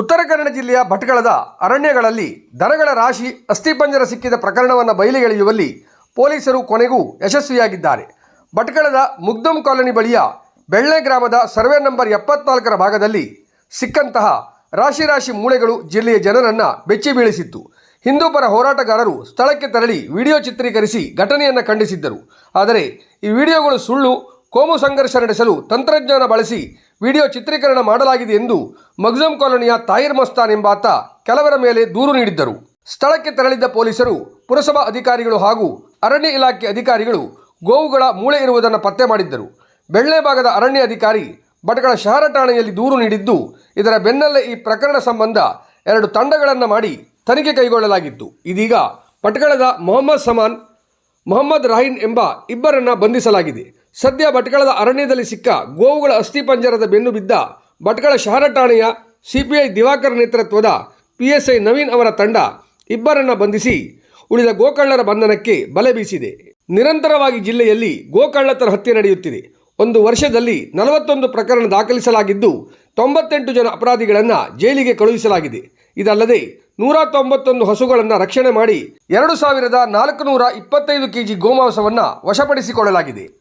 ಉತ್ತರ ಕನ್ನಡ ಜಿಲ್ಲೆಯ ಭಟ್ಕಳದ ಅರಣ್ಯಗಳಲ್ಲಿ ದನಗಳ ರಾಶಿ ಅಸ್ಥಿಪಂಜರ ಸಿಕ್ಕಿದ ಪ್ರಕರಣವನ್ನು ಬಯಲಿಗೆಳೆಯುವಲ್ಲಿ ಪೊಲೀಸರು ಕೊನೆಗೂ ಯಶಸ್ವಿಯಾಗಿದ್ದಾರೆ. ಭಟ್ಕಳದ ಮುಗ್ದಂ ಕಾಲೋನಿ ಬಳಿಯ ಬೆಳ್ಳೆ ಗ್ರಾಮದ ಸರ್ವೆ ನಂಬರ್ ಎಪ್ಪತ್ನಾಲ್ಕರ ಭಾಗದಲ್ಲಿ ಸಿಕ್ಕಂತಹ ರಾಶಿ ರಾಶಿ ಮೂಳೆಗಳು ಜಿಲ್ಲೆಯ ಜನರನ್ನು ಬೆಚ್ಚಿ ಬೀಳಿಸಿತ್ತು. ಹಿಂದೂಪರ ಹೋರಾಟಗಾರರು ಸ್ಥಳಕ್ಕೆ ತೆರಳಿ ವಿಡಿಯೋ ಚಿತ್ರೀಕರಿಸಿ ಘಟನೆಯನ್ನು ಖಂಡಿಸಿದ್ದರು. ಆದರೆ ಈ ವಿಡಿಯೋಗಳು ಸುಳ್ಳು ಕೋಮು ಸಂಘರ್ಷ ನಡೆಸಲು ತಂತ್ರಜ್ಞಾನ ಬಳಸಿ ವಿಡಿಯೋ ಚಿತ್ರೀಕರಣ ಮಾಡಲಾಗಿದೆ ಎಂದು ಮಗ್ಜಮ್ ಕಾಲೋನಿಯ ತಾಯಿರ್ ಮಸ್ತಾನ್ ಎಂಬಾತ ಕೆಲವರ ಮೇಲೆ ದೂರು ನೀಡಿದ್ದರು. ಸ್ಥಳಕ್ಕೆ ತೆರಳಿದ್ದ ಪೊಲೀಸರು, ಪುರಸಭಾ ಅಧಿಕಾರಿಗಳು ಹಾಗೂ ಅರಣ್ಯ ಇಲಾಖೆ ಅಧಿಕಾರಿಗಳು ಗೋವುಗಳ ಮೂಳೆ ಇರುವುದನ್ನು ಪತ್ತೆ ಮಾಡಿದ್ದರು. ಬೆಳ್ಳೆ ಭಾಗದ ಅರಣ್ಯ ಅಧಿಕಾರಿ ಬಟಗಳ ಶಹರ ಠಾಣೆಯಲ್ಲಿ ದೂರು ನೀಡಿದ್ದು, ಇದರ ಬೆನ್ನಲ್ಲೇ ಈ ಪ್ರಕರಣ ಸಂಬಂಧ ಎರಡು ತಂಡಗಳನ್ನು ಮಾಡಿ ತನಿಖೆ ಕೈಗೊಳ್ಳಲಾಗಿತ್ತು. ಇದೀಗ ಪಟ್ಕಳದ ಮೊಹಮ್ಮದ್ ಸಮಾನ್, ಮೊಹಮ್ಮದ್ ರಾಹಿನ್ ಎಂಬ ಇಬ್ಬರನ್ನು ಬಂಧಿಸಲಾಗಿದೆ. ಸದ್ಯ ಭಟ್ಕಳದ ಅರಣ್ಯದಲ್ಲಿ ಸಿಕ್ಕ ಗೋವುಗಳ ಅಸ್ಥಿಪಂಜರದ ಬೆನ್ನು ಬಿದ್ದ ಭಟ್ಕಳ ಶಹರ ಠಾಣೆಯ ಸಿಪಿಐ ದಿವಾಕರ್ ನೇತೃತ್ವದ ಪಿಎಸ್ಐ ನವೀನ್ ಅವರ ತಂಡ ಇಬ್ಬರನ್ನು ಬಂಧಿಸಿ ಉಳಿದ ಗೋಕಳ್ಳರ ಬಂಧನಕ್ಕೆ ಬಲೆ ಬೀಸಿದೆ. ನಿರಂತರವಾಗಿ ಜಿಲ್ಲೆಯಲ್ಲಿ ಗೋಕಳ್ಳತರ ಹತ್ಯೆ ನಡೆಯುತ್ತಿದೆ. ಒಂದು ವರ್ಷದಲ್ಲಿ ನಲವತ್ತೊಂದು ಪ್ರಕರಣ ದಾಖಲಿಸಲಾಗಿದ್ದು ತೊಂಬತ್ತೆಂಟು ಜನ ಅಪರಾಧಿಗಳನ್ನು ಜೈಲಿಗೆ ಕಳುಹಿಸಲಾಗಿದೆ. ಇದಲ್ಲದೆ ನೂರ ತೊಂಬತ್ತೊಂದು ಹಸುಗಳನ್ನು ರಕ್ಷಣೆ ಮಾಡಿ ಎರಡು ಸಾವಿರದ ನಾಲ್ಕು ನೂರ ಇಪ್ಪತ್ತೈದು ಕೆಜಿ ಗೋಮಾಂಸವನ್ನು ವಶಪಡಿಸಿಕೊಳ್ಳಲಾಗಿದೆ.